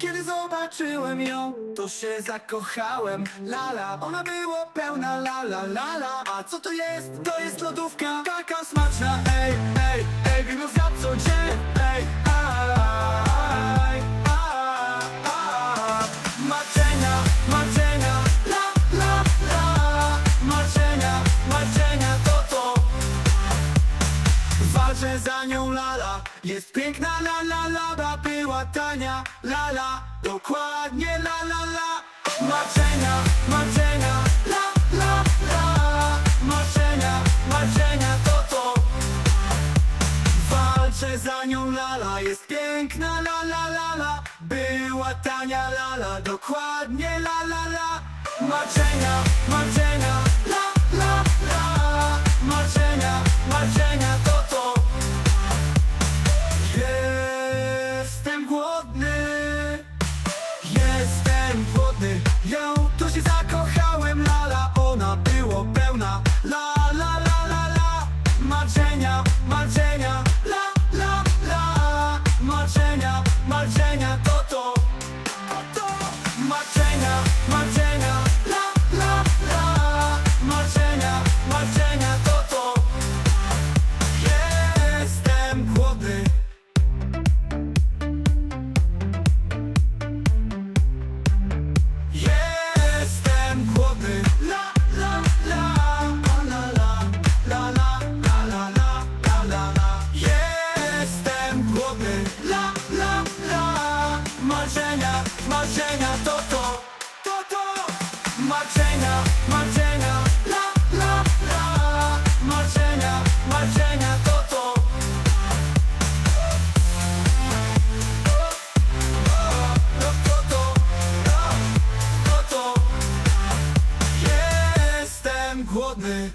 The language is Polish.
Kiedy zobaczyłem ją, to się zakochałem. Lala, ona była pełna lala, lala A co to jest? To jest lodówka Taka smaczna, ej, ej, ej Wiem co dzień, ej, aj, aj, aj Marzenia, marzenia, la, la, la. Marzenia, marzenia to to. Walczę za nią lala Jest piękna la la la Była tania lala Dokładnie la la la. Marzenia, marzenia La la la. Marzenia, marzenia to to. Walczę za nią lala Jest piękna la la la la. Była tania lala Dokładnie la la la. Marzenia, marzenia La la Jestem głodny Marzenia, to to To to. Marzenia, marzenia La la la. Marzenia, marzenia to to. Jestem głodny